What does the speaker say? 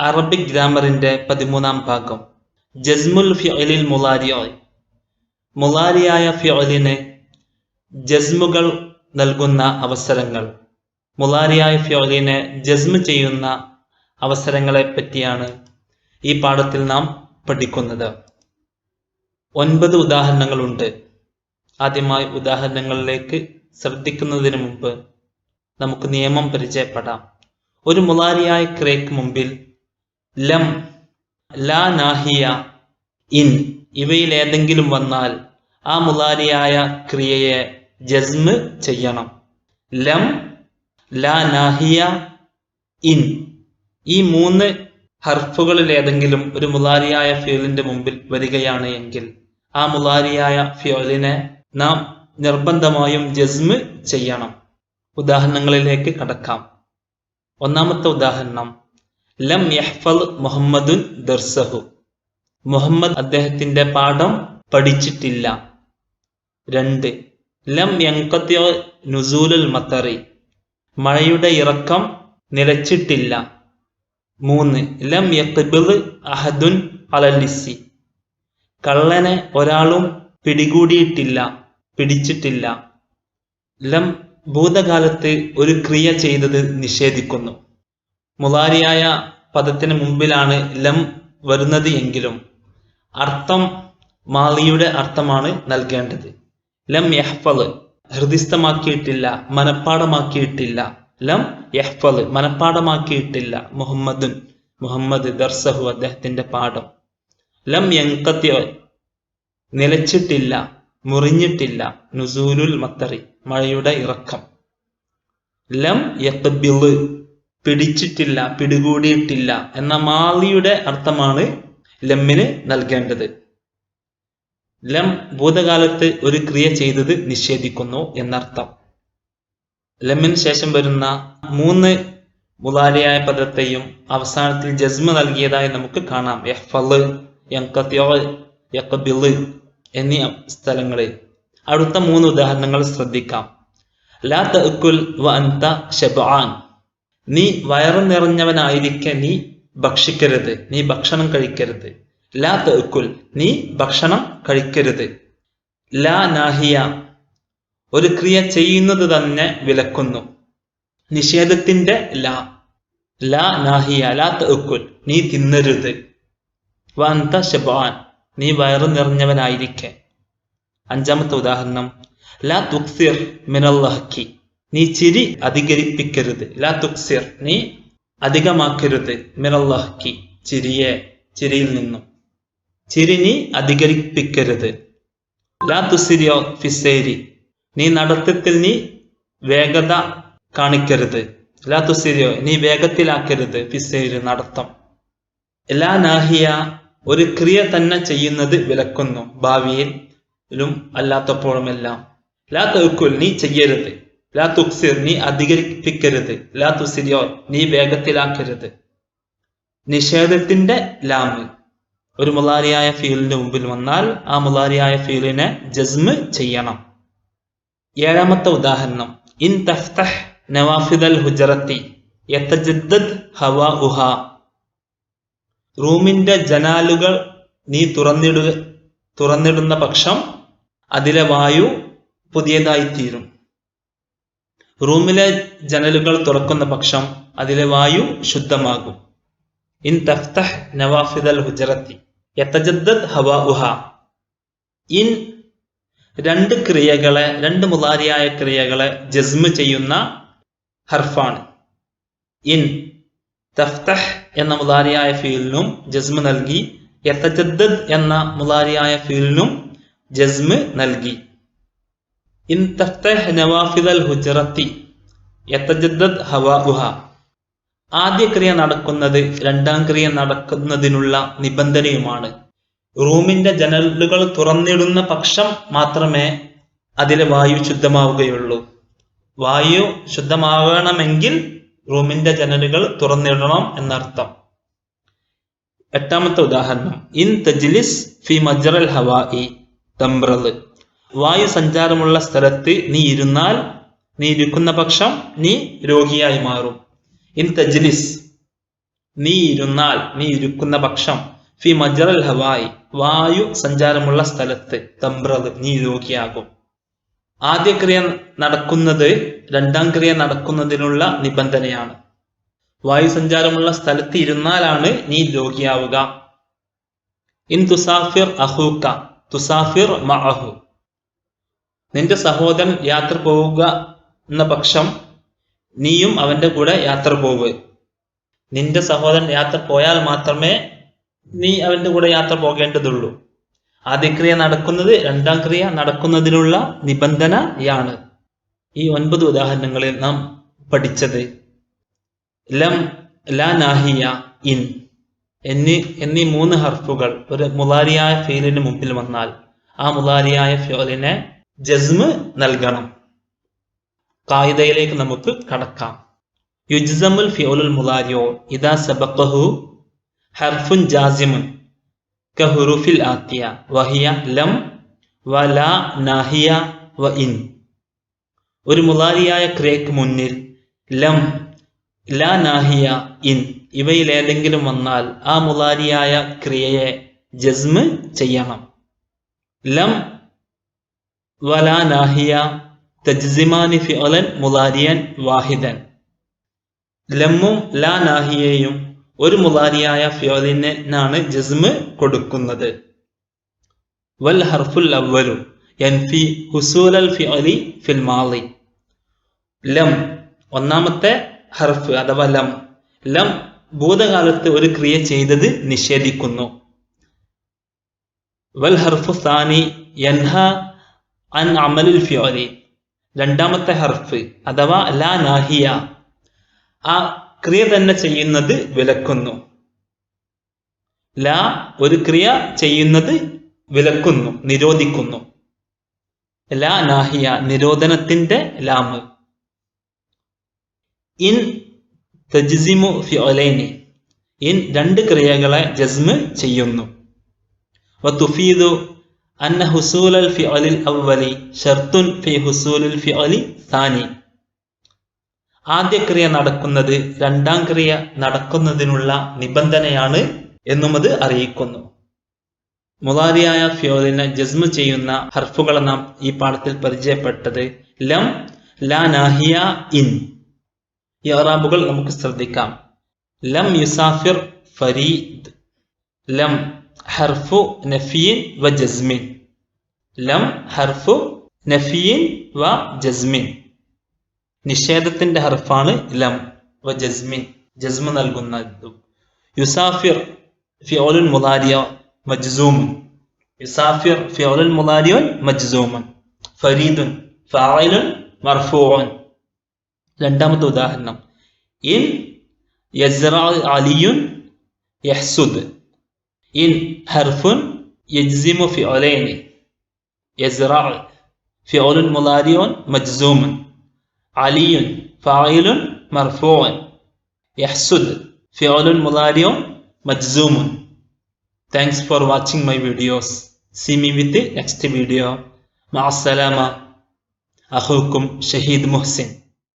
Arabic ഗ്രാമറിന്റെ പതിമൂന്നാം ഭാഗം. ജസ്മുൽ ഫിഅലിൽ മുലാരിയായി മുലാരിയായ ഫിഅലിന് ജസ്മുകൾ നൽകുന്ന അവസരങ്ങൾ. മുലാരിയായ ഫിഅലിനെ ജസ്മ് ചെയ്യുന്ന അവസരങ്ങളെ പറ്റിയാണ് ഈ പാഠത്തിൽ നാം പഠിക്കുന്നത്. ഒൻപത് ഉദാഹരണങ്ങളുണ്ട്. ആദ്യമായി ഉദാഹരണങ്ങളിലേക്ക് ശ്രദ്ധിക്കുന്നതിന് മുമ്പ് നമുക്ക് നിയമം പരിചയപ്പെടാം. ഒരു മുലാരിയായ ക്രേക്ക് മുമ്പിൽ ലം ലാ നാഹിയ ഇൻ ഇവയിൽ ഏതെങ്കിലും വന്നാൽ ആ മുലാരിയായ ക്രിയയെ ജസ്മ് ചെയ്യണം. ലം ലാ നാഹിയ ഇൻ ഈ മൂന്ന് ഹർഫുകളിൽ ഏതെങ്കിലും ഒരു മുലാരിയായ ഫ്യൂലിന്റെ മുമ്പിൽ വരികയാണ് എങ്കിൽ ആ മുലാരിയായ ഫ്യൂലിനെ നാം നിർബന്ധമായും ജസ്മ് ചെയ്യണം. ഉദാഹരണങ്ങളിലേക്ക് കടക്കാം. ഒന്നാമത്തെ ഉദാഹരണം ലം യഹ്ഫൽ മുഹമ്മദുൻ ദർസഹു. മുഹമ്മദ് അദ്ദേഹത്തിന്റെ പാഠം പഠിച്ചിട്ടില്ല. രണ്ട്. ലം യങ്കത്യ നുസൂലുൽ മത്തറി. മഴയുടെ ഇറക്കം നിലച്ചിട്ടില്ല. മൂന്ന്. ലം യക്ബിദ് അഹദുൻ അലലിസി കള്ളനെ ഒരാളും പിടികൂടിയിട്ടില്ല പിടിച്ചിട്ടില്ല. ലം ഭൂതകാലത്ത് ഒരു ക്രിയ ചെയ്തത് നിഷേധിക്കുന്നു. മുലാരിയായ പദത്തിന് മുമ്പിലാണ് ലം വരുന്നത് എങ്കിലും അർത്ഥം മാളിയുടെ അർത്ഥമാണ് നൽകേണ്ടത്. ലം യഹ്ഫൽ ഹൃദിസ്ഥമാക്കിയിട്ടില്ല മനപ്പാടമാക്കിയിട്ടില്ല ലം യഹ്ഫൽ മനപ്പാടമാക്കിയിട്ടില്ല മുഹമ്മദുൻ മുഹമ്മദ് ദർസഹു അദ്ദേഹത്തിന്റെ പാഠം. ലം യങ്കത്യ നിലച്ചിട്ടില്ല മുറിഞ്ഞിട്ടില്ല. നുസൂലുൽ മത്തറി മഴയുടെ ഇറക്കം. ലം യക്ബിൾ പിടിച്ചിട്ടില്ല പിടികൂടിയിട്ടില്ല എന്ന മാലിയുടെ അർത്ഥമാണ് ലമ്മിന് നൽകേണ്ടത്. ലം ഭൂതകാലത്ത് ഒരു ക്രിയ ചെയ്തത് നിഷേധിക്കുന്നു എന്നർത്ഥം. ലമ്മിന് ശേഷം വരുന്ന മൂന്ന് മുലാരിയായ പദത്തെയും അവസാനത്തിൽ ജസ്മ നൽകിയതായി നമുക്ക് കാണാം. എന്നീ സ്ഥലങ്ങളിൽ അടുത്ത മൂന്ന് ഉദാഹരണങ്ങൾ ശ്രദ്ധിക്കാം. ലാ തഅക്കുൽ വ അൻത ഷബആൻ നീ വയറു നിറഞ്ഞവനായിരിക്കെ നീ ഭക്ഷിക്കരുത്. നീ ഭക്ഷണം കഴിക്കരുത്. ലാ തെക്കുൽ നീ ഭക്ഷണം കഴിക്കരുത്. ലാ നാഹിയ ഒരു ക്രിയ ചെയ്യുന്നത് തന്നെ വിലക്കുന്നു. നിഷേധത്തിന്റെ ലാ. ലാ നാഹിയ ലാ തെക്കുൽ നീ തിന്നരുത്. വന്ത ശബാൻ നീ വയറു നിറഞ്ഞവനായിരിക്കെ. അഞ്ചാമത്തെ ഉദാഹരണം ലാ തുക്സിർ മിനല്ലഹക്കി നീ ചിരി അധികരിപ്പിക്കരുത്. ലാ തുക്സിർ. നീ അധികമാക്കരുത്. മിറല്ലാഹ്കി ചിരിയെ ചിരിയിൽ നിന്നും. ചിരി നീ അധികരിപ്പിക്കരുത്. ലാ തുസിരിയോ ഫിസേരി. നീ നടത്തത്തിൽ നീ വേഗത കാണിക്കരുത്. ലാ തുസിരിയോ നീ വേഗത്തിലാക്കരുത് ഫിസേരി നടത്തം. എല്ലാ നാഹിയ ഒരു ക്രിയ തന്നെ ചെയ്യുന്നത് വിലക്കുന്നു ഭാവിയിലും അല്ലാത്തപ്പോഴുമെല്ലാം. ലാ തൊക്കുൽ നീ ചെയ്യരുത്. ലാ നീ അധികരിപ്പിക്കരുത്. ലാ തുസിരിയോ നീ വേഗത്തിലാക്കരുത്. നിഷേധത്തിന്റെ ലാമ്. ഒരു മുലാരിയായ ഫീലിന് മുമ്പിൽ വന്നാൽ ആ മുലാരിയായ ഫീലിനെ ജസ്മ് ചെയ്യണം. ഏഴാമത്തെ ഉദാഹരണം. ഇൻ തഫ്തഹ് നവാഫിദൽ ഹുജറത്തി യത്തജദ്ദദ് ഉഹ റൂമിന്റെ ജനാലുകൾ നീ തുറന്നിടുക തുറന്നിടുന്ന പക്ഷം അതിലെ വായു പുതിയതായി തീരും റൂമിലെ ജനലുകൾ തുറക്കുന്ന പക്ഷം അതിലെ വായു ശുദ്ധമാകും. ഇൻ തഫ്തഹ് നവാഫിദൽ ഹുജറത്തി ഉഹ ഇൻ രണ്ട് ക്രിയകളെ രണ്ട് മുതാരിയായ ക്രിയകളെ ജസ്മ് ചെയ്യുന്ന ഹർഫാണ്. ഇൻ തഫ്തഹ് എന്ന മുതാരിയായ ഫീലിനും ജസ്മ് നൽകി യത്തജദ്ദദ് എന്ന മുതാരിയായ ഫീലിനും ജസ്മ് നൽകി. ഇൻ നവാഫിദൽ ആദ്യ ക്രിയ നടക്കുന്നത് രണ്ടാം ക്രിയ നടക്കുന്നതിനുള്ള നിബന്ധനയുമാണ്. റൂമിന്റെ ജനലുകൾ തുറന്നിടുന്ന പക്ഷം മാത്രമേ അതിലെ വായു ശുദ്ധമാവുകയുള്ളൂ. വായു ശുദ്ധമാവണമെങ്കിൽ റൂമിന്റെ ജനലുകൾ തുറന്നിടണം എന്നർത്ഥം. എട്ടാമത്തെ ഉദാഹരണം. ഇൻ തജ്ലിസ് ഫി മജറൽ ഹവാഇ തമ്രൽ വായു സഞ്ചാരമുള്ള സ്ഥലത്ത് നീ ഇരുന്നാൽ നീ ഇരിക്കുന്ന പക്ഷം നീ രോഗിയായി മാറും. ഇൻ തജ്ലിസ് നീ ഇരുന്നാൽ നീ ഇരിക്കുന്ന പക്ഷം. ഫി മജറൽ ഹവായി വായു സഞ്ചാരമുള്ള സ്ഥലത്ത് തമ്പ്രത് നീ രോഗിയാകും. ആദ്യ ക്രിയ നടക്കുന്നത് രണ്ടാം ക്രിയ നടക്കുന്നതിനുള്ള നിബന്ധനയാണ്. വായു സഞ്ചാരമുള്ള സ്ഥലത്ത് ഇരുന്നാലാണ് നീ രോഗിയാവുക. ഇൻ തുസാഫിർ അഹൂക്ക തുസാഫിർ മഅഹു നിന്റെ സഹോദരൻ യാത്ര പോവുക എന്ന പക്ഷം നീയും അവന്റെ കൂടെ യാത്ര പോവുക നിന്റെ സഹോദരൻ യാത്ര പോയാൽ മാത്രമേ നീ അവന്റെ കൂടെ യാത്ര പോകേണ്ടതുള്ളൂ. ആദ്യ ക്രിയ നടക്കുന്നത് രണ്ടാം ക്രിയ നടക്കുന്നതിനുള്ള നിബന്ധനയാണ്. ഈ ഒൻപത് ഉദാഹരണങ്ങളിൽ നാം പഠിച്ചത്. ലം ലാ നാഹിയ ഇൻ എന്നീ എന്നീ മൂന്ന് ഹർഫുകൾ ഒരു മുലാരിയായ ഫീലിന് മുമ്പിൽ വന്നാൽ ആ മുലാരിയായ ഫിയോലിനെ ജസ്മ് നൽകണം. കായികയിലേക്ക് നമുക്ക് കടക്കാം. യുജ്സമുൽ ഫിയോലുൽ മുലാരിയോ ഇദാ സബഖഹു ഹർഫുൻ ജാസിമുൻ കഹുറുഫിൽ ആത്തിയ വഹിയ ലം വ ലാ നാഹിയ വ ഇൻ. ഒരു മുലാരിയായ ക്രിയക്ക് മുന്നിൽ ലം ലാ നാഹിയ ഇൻ ഇവയിൽ ഏതെങ്കിലും വന്നാൽ ആ മുലാരിയായ ക്രിയയെ ജസ്മ് ചെയ്യണം. ലം വലാ നാഹിയ തജ്സിമാനി ഫിഅലൻ മുലാരിയൻ വാഹിദൻ. ലമ്മും ലാ നാഹിയയും ഒരു മുലാരിയായ ഫിയോലിനാണ് ജസ്മ് കൊടുക്കുന്നത്. വൽ ഹർഫുൽ അവലു യൻഫി ഹുസൂലൽ ഫിഅലി ഫിൽ മാളി. ലം ഒന്നാമത്തെ ഹർഫ് അഥവാ ലം. ലം ഭൂതകാലത്ത് ഒരു ക്രിയ ചെയ്തത് നിഷേധിക്കുന്നു. വൽ ഹർഫു സാനി യൻഹ അൻ അമലുൽ ഫിയോലി രണ്ടാമത്തെ ഹർഫ് അഥവാ ലാ നാഹിയ. ആ ക്രിയ തന്നെ ചെയ്യുന്നത് വിലക്കുന്നു. ലാ ഒരു ക്രിയ ചെയ്യുന്നത് വിലക്കുന്നു നിരോധിക്കുന്നു. ലാ നാഹിയ നിരോധനത്തിന്റെ ലാമ്. ഇൻ തജിസിമു ഫിയോലൈനി ഇൻ രണ്ട് ക്രിയകളെ ജസ്മ് ചെയ്യുന്നു. വതുഫീദു അന്ന ഹുസൂൽ അൽ ഫിഅലിൽ അവലി ഷർത്തുൻ ഫി ഹുസൂലുൽ ഫിഅലി സാനി. ആദ്യ ക്രിയ നടക്കുന്നത് രണ്ടാം ക്രിയ നടക്കുന്നതിനുള്ള നിബന്ധനയാണ് എന്നും അത് അറിയിക്കുന്നു. മുതാരിയായ ഫിയോലിനെ ജസ്മ് ചെയ്യുന്ന ഹർഫുകളെ നാം ഈ പാഠത്തിൽ പരിചയപ്പെട്ടത് ലം ലാ നാഹിയ ഇൻ. ഈ അറാബുകൾ നമുക്ക് ശ്രദ്ധിക്കാം. ലം യുസാഫിർ ഫരീദ്. ലം ഹർഫു നഫീൻ വ ജസ്മിൻ ലം ഹർഫു നഫീൻ വ ജസ്മിൻ നിഷേധത്തിന്റെ ഹർഫാണ് ലം വ ജസ്മിൻ ജസ്മ നൽകുന്ന യുസാഫിർ ഫിയോലുൻ മുലാരിയ മജ്സൂമൻ യുസാഫിർ ഫിയോലുൻ മുലാരിയുൻ മജ്സൂമൻ ഫരീദുൻ ഫായിലുൻ മർഫൂഉൻ. രണ്ടാമത്തെ ഉദാഹരണം. ഇൻ യസ്റ അലിയുൻ യഹ്സുദ്. إن حرف يجزم في فعلين يزرع في فعل ملاري مجزوم علي فاعل مرفوع يحسد في فعل ملاري مجزوم Thanks for watching my videos. See me with the next video. مع السلامة. أخوكم شهيد محسن.